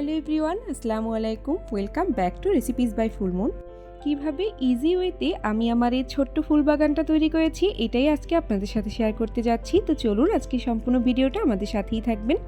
Hello everyone, আসসালামু আলাইকুম। Welcome back to recipes by Fullmoon. কীভাবে ইজি ওয়েতে আমি আমার এই ছোট্ট ফুল বাগানটা তৈরি করেছি, এটাই আজকে আপনাদের সাথে শেয়ার করতে যাচ্ছি। তো চলুন আজকে সম্পূর্ণ ভিডিওটা আমাদের সাথেই থাকবেন।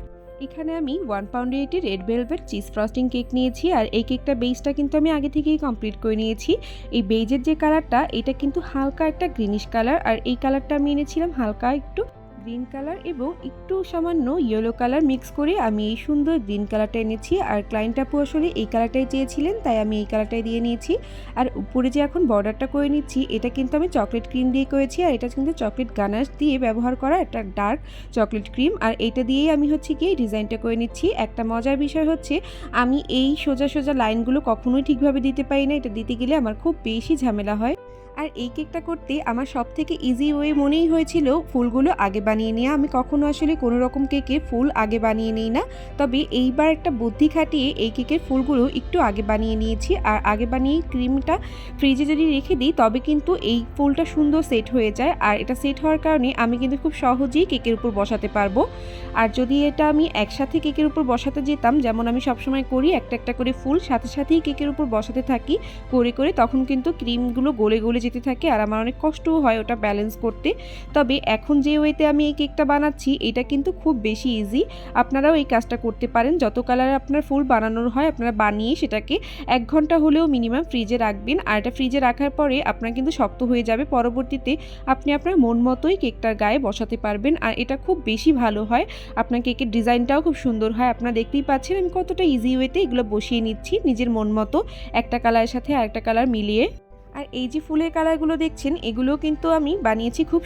এখানে আমি ওয়ান পাউন্ডের এটি red velvet cheese frosting cake নিয়েছি, আর এই কেকটা বেসটা কিন্তু আমি আগে থেকেই কমপ্লিট করে নিয়েছি। এই বেজের যে কালারটা এটা কিন্তু হালকা একটা গ্রিনিশ কালার আর এই কালারটা আমি এনেছিলাম হালকা একটু গ্রিন কালার এবং একটু সামান্য ইয়েলো কালার মিক্স করে আমি এই সুন্দর গ্রিন কালারটা এনেছি। আর ক্লায়েন্ট আপু আসলে এই কালারটাই চেয়েছিলেন, তাই আমি এই কালারটাই দিয়ে নিয়েছি। আর উপরে যে এখন বর্ডারটা করে নিচ্ছি, এটা কিন্তু আমি চকলেট ক্রিম দিয়ে করেছি। আর এটা কিন্তু চকলেট গানাশ দিয়ে ব্যবহার করা একটা ডার্ক চকলেট ক্রিম আর এটা দিয়েই আমি হচ্ছে গিয়ে ডিজাইনটা করে নিচ্ছি। একটা মজার বিষয় হচ্ছে, আমি এই সোজা সোজা লাইনগুলো কখনোই ঠিকভাবে দিতে পারি না। এটা দিতে গেলে আমার খুব বেশি ঝামেলা হয়। আর এই কেকটা করতে আমার সব থেকে ইজি ওয়ে মনেই হয়েছিল ফুলগুলো আগে বানিয়ে নেওয়া আমি কখনো আসলে কোনো রকম কেকে ফুল আগে বানিয়ে নিই না। তবে এইবার একটা বুদ্ধি খাটিয়ে এই কেকের ফুলগুলো একটু আগে বানিয়ে নিয়েছি। আর আগে বানিয়ে ক্রিমটা ফ্রিজে যদি রেখে দিই, তবে কিন্তু এই ফুলটা সুন্দর সেট হয়ে যায়। আর এটা সেট হওয়ার কারণে আমি কিন্তু খুব সহজেই কেকের উপর বসাতে পারব। আর যদি এটা আমি একসাথে কেকের উপর বসাতে যেতাম, যেমন আমি সবসময় করি, একটা একটা করে ফুল সাথে সাথেই কেকের উপর বসাতে থাকি, করে করে তখন কিন্তু ক্রিমগুলো গলে গলে যেতে থাকে আর আমার অনেক কষ্টও হয় ওটা ব্যালেন্স করতে। তবে এখন যে ওয়েতে আমি এই কেকটা বানাচ্ছি, এটা কিন্তু খুব বেশি ইজি আপনারাও এই কাজটা করতে পারেন। যত কালারে আপনার ফুল বানানোর হয়, আপনারা বানিয়ে সেটাকে এক ঘণ্টা হলেও মিনিমাম ফ্রিজে রাখবেন। আর এটা ফ্রিজে রাখার পরে আপনার কিন্তু শক্ত হয়ে যাবে। পরবর্তীতে আপনি আপনার মন মতোই কেকটার গায়ে বসাতে পারবেন। আর এটা খুব বেশি ভালো হয়। আপনার কেকের ডিজাইনটাও খুব সুন্দর হয়। আপনারা দেখতেই পাচ্ছেন, আমি কতটা ইজি ওয়েতে এগুলো বসিয়ে নিচ্ছি নিজের মন মতো। একটা কালারের সাথে আরেকটা কালার মিলিয়ে। আর এই যে ফুলের কালারগুলো দেখছেন, এগুলো কিন্তু আমি বানিয়েছি খুব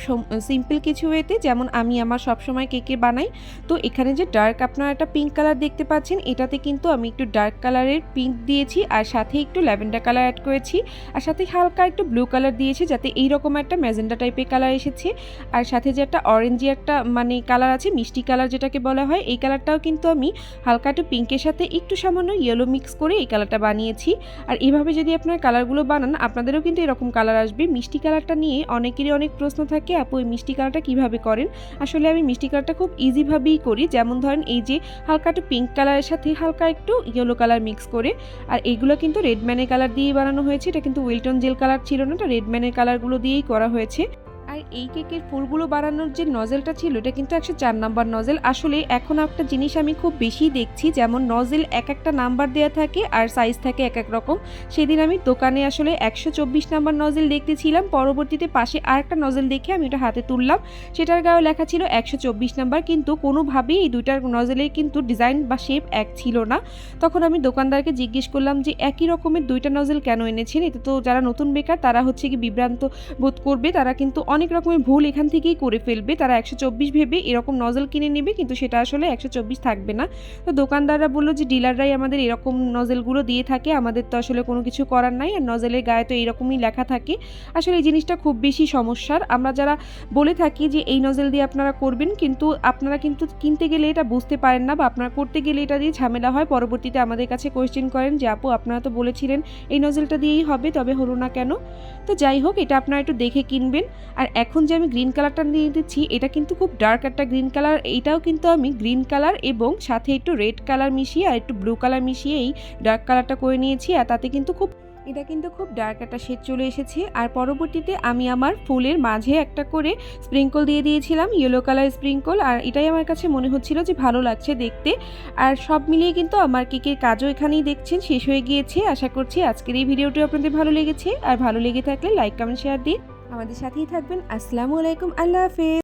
সিম্পল কিছু ওয়েতে যেমন আমি আমার সবসময় কেকে বানাই। তো এখানে যে ডার্ক আপনারা একটা পিঙ্ক কালার দেখতে পাচ্ছেন, এটাতে কিন্তু আমি একটু ডার্ক কালারের পিঙ্ক দিয়েছি আর সাথে একটু ল্যাভেন্ডার কালার অ্যাড করেছি। আর সাথে হালকা একটু ব্লু কালার দিয়েছি যাতে এইরকম একটা ম্যাজেন্ডা টাইপের কালার এসেছে। আর সাথে যে একটা অরেঞ্জি একটা মানে কালার আছে, মিষ্টি কালার যেটাকে বলা হয়, এই কালারটাও কিন্তু আমি হালকা একটু পিঙ্কের সাথে একটু সামান্য ইয়েলো মিক্স করে এই কালারটা বানিয়েছি। আর এভাবে যদি আপনার কালারগুলো বানান, আপনাদের কালারেরও কিন্তু এরকম কালার আসবে। মিষ্টি কালারটা নিয়ে অনেকেরই অনেক প্রশ্ন থাকে, আপু, এই মিষ্টি কালারটা কীভাবে করেন? আসলে আমি মিষ্টি কালারটা খুব ইজিভাবেই করি। যেমন ধরেন এই যে হালকা একটু পিঙ্ক কালারের সাথে হালকা একটু ইয়েলো কালার মিক্স করে। আর এইগুলো কিন্তু রেডম্যানের কালার দিয়েই বানানো হয়েছে। এটা কিন্তু উইলটন জেল কালার ছিল না, এটা রেডম্যানের কালারগুলো দিয়েই করা হয়েছে। আর এই কেকের ফুলগুলো বাড়ানোর যে নজেলটা ছিল, এটা কিন্তু একশো চার নাম্বার নজেল। আসলে এখন একটা জিনিস আমি খুব বেশি দেখছি, যেমন নজেল এক একটা নাম্বার দেওয়া থাকে আর সাইজ থাকে এক এক রকম। সেদিন আমি দোকানে আসলে একশো চব্বিশ নাম্বার নজেল দেখতেছিলাম, পরবর্তীতে পাশে আর একটা নজেল দেখে আমি ওটা হাতে তুললাম। সেটার গায়েও লেখা ছিল একশো চব্বিশ নাম্বার, কিন্তু কোনোভাবেই এই দুইটার নজেলের কিন্তু ডিজাইন বা শেপ এক ছিল না। তখন আমি দোকানদারকে জিজ্ঞেস করলাম যে, একই রকমের দুইটা নজেল কেন এনেছেন? এতে তো যারা নতুন বেকার, তারা হচ্ছে কি বিভ্রান্ত বোধ করবে, তারা কিন্তু অনেক রকমের ভুল এখান থেকেই করে ফেলবে। তারা একশো চব্বিশ ভেবে এরকম নজল কিনে নেবে, কিন্তু সেটা আসলে একশো চব্বিশ থাকবে না। তো দোকানদাররা বলল যে, ডিলাররাই আমাদের এরকম নজেলগুলো দিয়ে থাকে, আমাদের তো আসলে কোনো কিছু করার নাই, আর নজেলের গায়ে তো এরকমই লেখা থাকে। আসলে এই জিনিসটা খুব বেশি সমস্যার। আমরা যারা বলে থাকি যে, এই নজেল দিয়ে আপনারা করবেন, কিন্তু আপনারা কিন্তু কিনতে গেলে এটা বুঝতে পারেন না, বা আপনারা করতে গেলে এটা দিয়ে ঝামেলা হয়। পরবর্তীতে আমাদের কাছে কোয়েশ্চেন করেন যে, আপু, আপনারা তো বলেছিলেন এই নজেলটা দিয়েই হবে, তবে হলো না কেন? তো যাই হোক, এটা আপনারা একটু দেখে কিনবেন। আর এখন যে আমি গ্রিন কালারটা নিয়ে দিচ্ছি, এটা কিন্তু খুব ডার্ক একটা গ্রিন কালার এইটাও কিন্তু আমি গ্রিন কালার এবং সাথে একটু রেড কালার মিশিয়ে আর একটু ব্লু কালার মিশিয়ে এই ডার্ক কালারটা করে নিয়েছি আর তাতে কিন্তু খুব, এটা কিন্তু খুব ডার্ক একটা শেড চলে এসেছে। আর পরবর্তীতে আমি আমার ফুলের মাঝে একটা করে স্প্রিঙ্কল দিয়ে দিয়েছিলাম ইয়েলো কালার স্প্রিঙ্কল আর এটাই আমার কাছে মনে হচ্ছিল যে ভালো লাগছে দেখতে। আর সব মিলিয়ে কিন্তু আমার কেকের কাজও এখানেই দেখছেন, শেষ হয়ে গিয়েছে। আশা করছি আজকের এই ভিডিওটি আপনাদের ভালো লেগেছে। আর ভালো লেগে থাকলে লাইক কমেন্ট শেয়ার দিয়ে আমাদের সাথেই থাকবেন। আসসালামু আলাইকুম আল্লাহ হাফেজ।